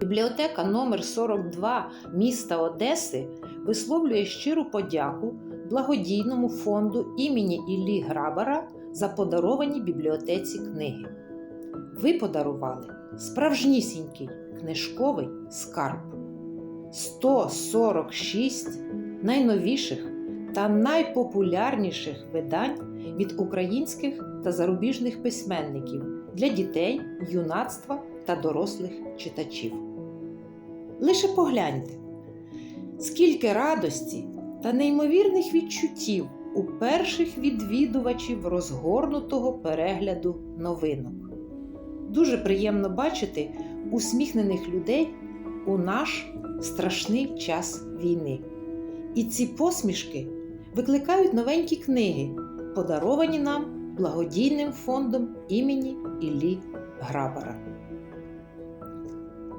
Бібліотека номер 42 міста Одеси висловлює щиру подяку благодійному фонду імені Іллі Грабара за подаровані бібліотеці книги. Ви подарували справжнісінький книжковий скарб. 146 найновіших та найпопулярніших видань від українських та зарубіжних письменників для дітей, юнацтва та дорослих читачів. Лише погляньте, скільки радості та неймовірних відчуттів у перших відвідувачів розгорнутого перегляду новинок. Дуже приємно бачити усміхнених людей у наш страшний час війни. І ці посмішки викликають новенькі книги, подаровані нам благодійним фондом імені Іллі Грабара.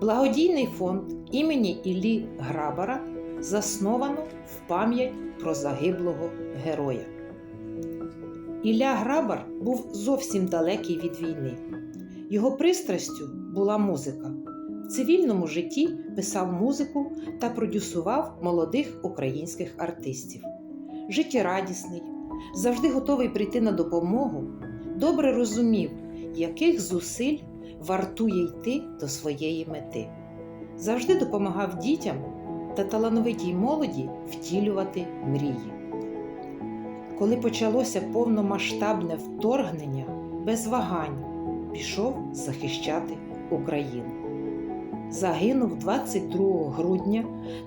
Благодійний фонд імені Іллі Грабара засновано в пам'ять про загиблого героя. Ілля Грабар був зовсім далекий від війни. Його пристрастю була музика. В цивільному житті писав музику та продюсував молодих українських артистів. Життєрадісний, завжди готовий прийти на допомогу, добре розумів, яких зусиль вартує йти до своєї мети. Завжди допомагав дітям та талановитій молоді втілювати мрії. Коли почалося повномасштабне вторгнення, без вагань пішов захищати Україну. Загинув 22 грудня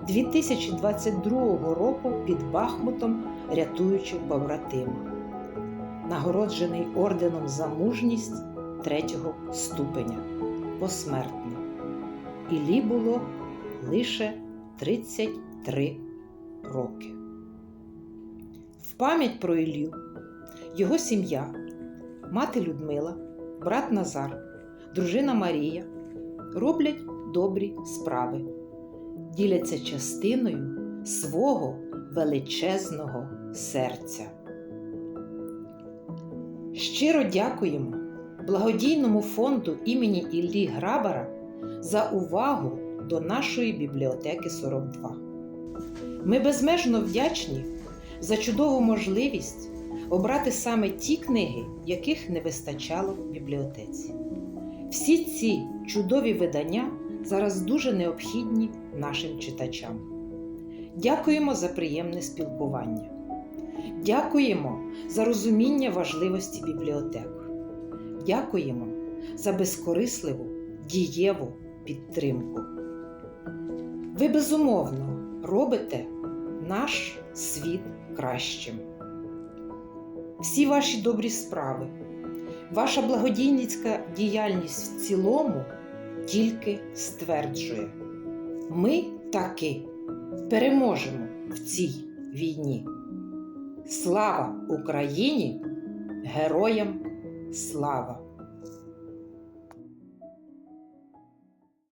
2022 року під Бахмутом, рятуючи побратима, нагороджений орденом за мужність третього ступеня посмертно. Іллі було лише 33 роки. В пам'ять про Іллю, його сім'я, мати Людмила, брат Назар, дружина Марія роблять добрі справи, діляться частиною свого величезного серця. Щиро дякуємо благодійному фонду імені Іллі Грабара за увагу до нашої бібліотеки 42. Ми безмежно вдячні за чудову можливість обрати саме ті книги, яких не вистачало в бібліотеці. Всі ці чудові видання зараз дуже необхідні нашим читачам. Дякуємо за приємне спілкування. Дякуємо за розуміння важливості бібліотек. Дякуємо за безкорисливу, дієву підтримку. Ви безумовно робите наш світ кращим. Всі ваші добрі справи, ваша благодійницька діяльність в цілому тільки стверджує, ми таки переможемо в цій війні. Слава Україні! Героям Slava.